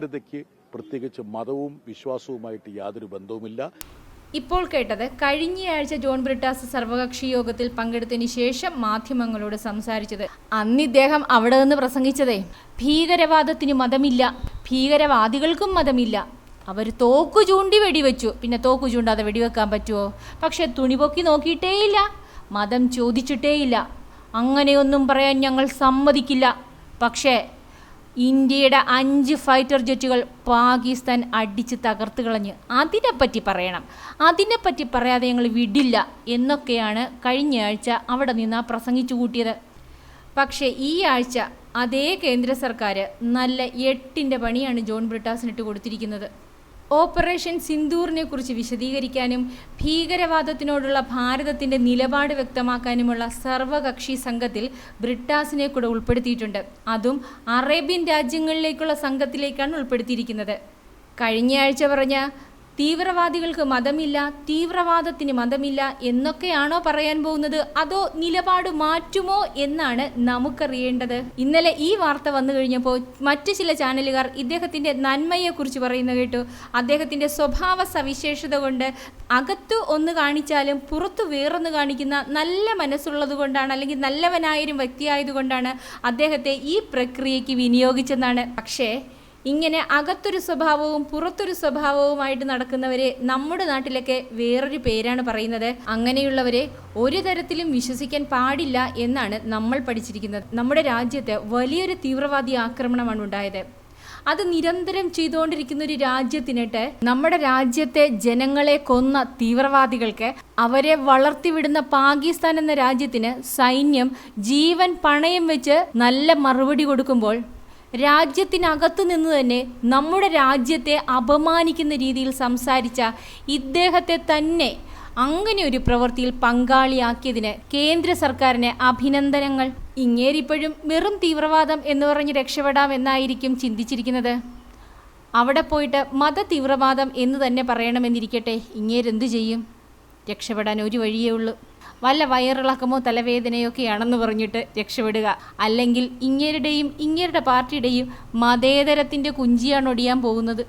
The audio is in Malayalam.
ഭീകരതയ്ക്ക് പ്രത്യേകിച്ച് മതവും വിശ്വാസവുമായിട്ട് യാതൊരു ബന്ധവുമില്ല. ഇപ്പോൾ കേട്ടത് കഴിഞ്ഞയാഴ്ച ജോൺ ബ്രിട്ടാസ് സർവകക്ഷി യോഗത്തിൽ പങ്കെടുത്തതിന് ശേഷം മാധ്യമങ്ങളോട് സംസാരിച്ചത്. അന്ന് ഇദ്ദേഹം അവിടെ നിന്ന് പ്രസംഗിച്ചതേ ഭീകരവാദത്തിന് മതമില്ല ഭീകരവാദികൾക്കും മതമില്ല. അവർ തോക്ക് ചൂണ്ടി വെടിവെച്ചു. പിന്നെ തോക്ക് ചൂണ്ടാതെ വെടിവെക്കാൻ പറ്റുമോ പക്ഷെ തുണിപൊക്കി നോക്കിയിട്ടേയില്ല മതം ചോദിച്ചിട്ടേയില്ല. അങ്ങനെയൊന്നും പറയാൻ ഞങ്ങൾ സമ്മതിക്കില്ല. പക്ഷേ ഇന്ത്യയുടെ അഞ്ച് ഫൈറ്റർ ജെറ്റുകൾ പാകിസ്ഥാൻ അടിച്ച് തകർത്ത് കളഞ്ഞ്. അതിനെപ്പറ്റി പറയണം. അതിനെപ്പറ്റി പറയാതെ ഞങ്ങൾ വിടില്ല എന്നൊക്കെയാണ് കഴിഞ്ഞ ആഴ്ച അവിടെ നിന്ന് പ്രസംഗിച്ചു കൂട്ടിയത്. പക്ഷേ ഈ ആഴ്ച അതേ കേന്ദ്ര സർക്കാർ നല്ല എട്ടിന്റെ പണിയാണ് ജോൺ ബ്രിട്ടാസിനിട്ട് കൊടുത്തിരിക്കുന്നത്. ഓപ്പറേഷൻ സിന്ദൂറിനെ കുറിച്ച് വിശദീകരിക്കാനും ഭീകരവാദത്തിനോടുള്ള ഭാരതത്തിന്റെ നിലപാട് വ്യക്തമാക്കാനുമുള്ള സർവകക്ഷി സംഘത്തിൽ ബ്രിട്ടാസിനെ കൂടെ ഉൾപ്പെടുത്തിയിട്ടുണ്ട്. അതും അറേബ്യൻ രാജ്യങ്ങളിലേക്കുള്ള സംഘത്തിലേക്കാണ് ഉൾപ്പെടുത്തിയിരിക്കുന്നത്. കഴിഞ്ഞയാഴ്ച പറഞ്ഞ തീവ്രവാദികൾക്ക് മതമില്ല തീവ്രവാദത്തിന് മതമില്ല എന്നൊക്കെയാണോ പറയാൻ പോകുന്നത്? അതോ നിലപാട് മാറ്റുമോ എന്നാണ് നമുക്കറിയേണ്ടത്. ഇന്നലെ ഈ വാർത്ത വന്നു കഴിഞ്ഞപ്പോൾ മറ്റു ചില ചാനലുകാർ ഇദ്ദേഹത്തിന്റെ നന്മയെക്കുറിച്ച് പറയുന്ന കേട്ടു. അദ്ദേഹത്തിന്റെ സ്വഭാവ സവിശേഷത കൊണ്ട് അകത്തു ഒന്ന് കാണിച്ചാലും പുറത്തു വേറൊന്ന് കാണിക്കുന്ന നല്ല മനസ്സുള്ളത് കൊണ്ടാണ് അല്ലെങ്കിൽ നല്ലവനായൊരു വ്യക്തിയായതുകൊണ്ടാണ് അദ്ദേഹത്തെ ഈ പ്രക്രിയയ്ക്ക് വിനിയോഗിച്ചെന്നാണ്. പക്ഷേ ഇങ്ങനെ അകത്തൊരു സ്വഭാവവും പുറത്തൊരു സ്വഭാവവുമായിട്ട് നടക്കുന്നവരെ നമ്മുടെ നാട്ടിലൊക്കെ വേറൊരു പേരാണ് പറയുന്നത്. അങ്ങനെയുള്ളവരെ ഒരു തരത്തിലും വിശ്വസിക്കാൻ പാടില്ല എന്നാണ് നമ്മൾ പഠിച്ചിരിക്കുന്നത്. നമ്മുടെ രാജ്യത്ത് വലിയൊരു തീവ്രവാദി ആക്രമണമാണ് ഉണ്ടായത്. അത് നിരന്തരം ചെയ്തുകൊണ്ടിരിക്കുന്ന ഒരു രാജ്യത്തിനിട്ട് നമ്മുടെ രാജ്യത്തെ ജനങ്ങളെ കൊന്ന തീവ്രവാദികൾക്ക് അവരെ വളർത്തിവിടുന്ന പാകിസ്ഥാൻ എന്ന രാജ്യത്തിന് സൈന്യം ജീവൻ പണയം വെച്ച് നല്ല മറുപടി കൊടുക്കുമ്പോൾ രാജ്യത്തിനകത്തു നിന്ന് തന്നെ നമ്മുടെ രാജ്യത്തെ അപമാനിക്കുന്ന രീതിയിൽ സംസാരിച്ച ഇദ്ദേഹത്തെ തന്നെ അങ്ങനെ ഒരു പ്രവൃത്തിയിൽ പങ്കാളിയാക്കിയതിന് കേന്ദ്ര സർക്കാരിന് അഭിനന്ദനങ്ങൾ. ഇങ്ങേരിപ്പോഴും വെറും തീവ്രവാദം എന്ന് പറഞ്ഞ് രക്ഷപ്പെടാം എന്നായിരിക്കും ചിന്തിച്ചിരിക്കുന്നത്. അവിടെ പോയിട്ട് മത തീവ്രവാദം എന്ന് തന്നെ പറയണമെന്നിരിക്കട്ടെ. ഇങ്ങേരെന്തു ചെയ്യും? രക്ഷപ്പെടാൻ ഒരു വഴിയേ ഉള്ളൂ. വല്ല വയറിളക്കമോ തലവേദനയൊക്കെയാണെന്ന് പറഞ്ഞിട്ട് രക്ഷപ്പെടുക. അല്ലെങ്കിൽ ഇങ്ങേരുടെയും ഇങ്ങേരുടെ പാർട്ടിയുടെയും മതേതരത്തിന്റെ കുഞ്ചിയാണ് ഒടിയാൻ പോകുന്നത്.